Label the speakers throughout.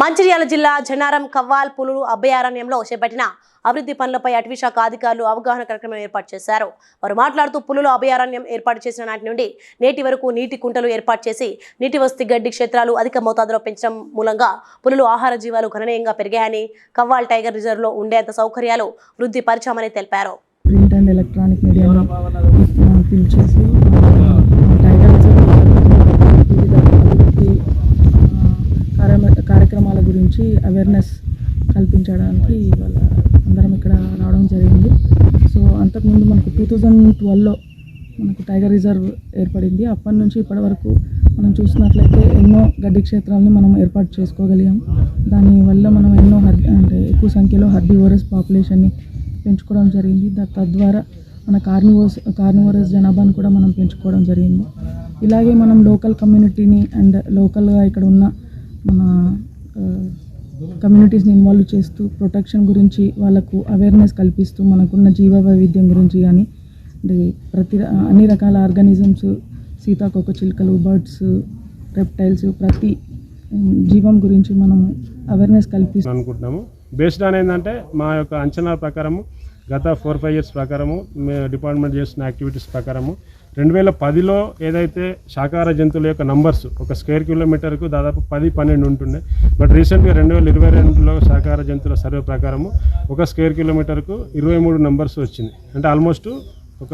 Speaker 1: మంచిర్యాల జిల్లా జనారం కవ్వాల్ పులులు అభయారణ్యంలో చేపట్టిన అభివృద్ధి పనులపై అటవీశాఖ అధికారులు అవగాహన కార్యక్రమం ఏర్పాటు చేశారు. వారు మాట్లాడుతూ పులులు అభయారణ్యం ఏర్పాటు చేసిన నాటి నుండి నేటి వరకు నీటి కుంటలు ఏర్పాటు చేసి నీటి వసతి గడ్డి క్షేత్రాలు అధిక మోతాదులో పెంచడం మూలంగా పులులు ఆహార జీవాలు గణనీయంగా పెరిగాయని కవ్వాల్ టైగర్ రిజర్వ్లో ఉండేంత సౌకర్యాలు వృద్ధి పరిచామని తెలిపారు.
Speaker 2: ప్రింట్ అండ్ ఎలక్ట్రానిక్ మీడియా పిలిచేసి గురించి అవేర్నెస్ కల్పించడానికి ఇవాళ అందరం ఇక్కడ రావడం జరిగింది. సో అంతకుముందు మనకు టూ థౌజండ్ ట్వెల్వ్లో మనకు టైగర్ రిజర్వ్ ఏర్పడింది. అప్పటి నుంచి ఇప్పటి వరకు మనం చూసినట్లయితే ఎన్నో గడ్డి క్షేత్రాలను మనం ఏర్పాటు చేసుకోగలిగాం. దానివల్ల మనం ఎన్నో హర్ అంటే ఎక్కువ సంఖ్యలో హర్బివోరస్ పాపులేషన్ని పెంచుకోవడం జరిగింది. దా- తద్వారా మన కార్నివోస్ కార్నివోరస్ జనాభాను కూడా మనం పెంచుకోవడం జరిగింది. ఇలాగే మనం లోకల్ కమ్యూనిటీని అండ్ లోకల్గా ఇక్కడ ఉన్న మన కమ్యూనిటీస్ని ఇన్వాల్వ్ చేస్తూ ప్రొటెక్షన్ గురించి వాళ్ళకు అవేర్నెస్ కల్పిస్తూ మనకున్న జీవ వైవిధ్యం గురించి కానీ అంటే ప్రతి అన్ని రకాల ఆర్గానిజమ్స్ సీతాకొక చిలుకలు బర్డ్స్ రెప్టైల్స్ ప్రతి జీవం గురించి మనము అవేర్నెస్ కల్పిస్తూ
Speaker 3: అనుకుంటున్నాము. బేస్డ్ ఆన్ ఏంటంటే మా యొక్క అంచనా ప్రకారము గత ఫోర్ ఫైవ్ ఇయర్స్ ప్రకారము మేము డిపార్ట్మెంట్ చేసిన యాక్టివిటీస్ ప్రకారము రెండు వేల పదిలో ఏదైతే శాకాహార జంతువుల యొక్క నంబర్స్ ఒక స్క్వేర్ కిలోమీటర్కు దాదాపు పది పన్నెండు ఉంటుండే. బట్ రీసెంట్గా రెండు వేల ఇరవై రెండులో శాకాహార జంతువుల సర్వే ప్రకారము ఒక స్క్వేర్ కిలోమీటర్కు ఇరవై మూడు నంబర్స్ వచ్చింది. అంటే ఆల్మోస్ట్ ఒక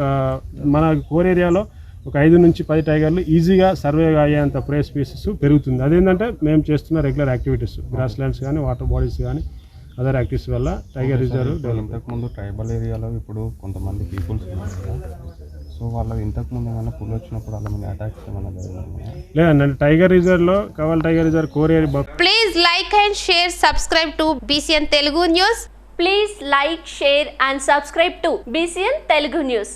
Speaker 3: మన కోర్ ఏరియాలో ఒక ఐదు నుంచి పది టైగర్లు ఈజీగా సర్వే అయ్యేంత ప్రే స్పీసెస్ పెరుగుతుంది. అదేంటంటే మేము చేస్తున్న రెగ్యులర్ యాక్టివిటీస్ గ్రాస్ ల్యాండ్స్ కానీ వాటర్ బాడీస్ కానీ అదర్ యాక్టివిటీస్ వల్ల టైగర్ రిజర్వ్ డెవలప్
Speaker 4: ఇంతకుముందు ట్రైబల్ ఏరియాలో ఇప్పుడు కొంతమంది పీపుల్స్ సో వాళ్ళకి ఇంతకుముందు ఏమైనా పుల్ వచ్చినప్పుడు వాళ్ళ మీద అటాక్స్ ఏమైనా జరిగినాయా
Speaker 3: లేదండి tiger రిజర్వ్లో Kawal tiger reserve core area
Speaker 5: Please like and share, subscribe to BCN Telugu News.
Speaker 6: Please like, share and subscribe to BCN Telugu News.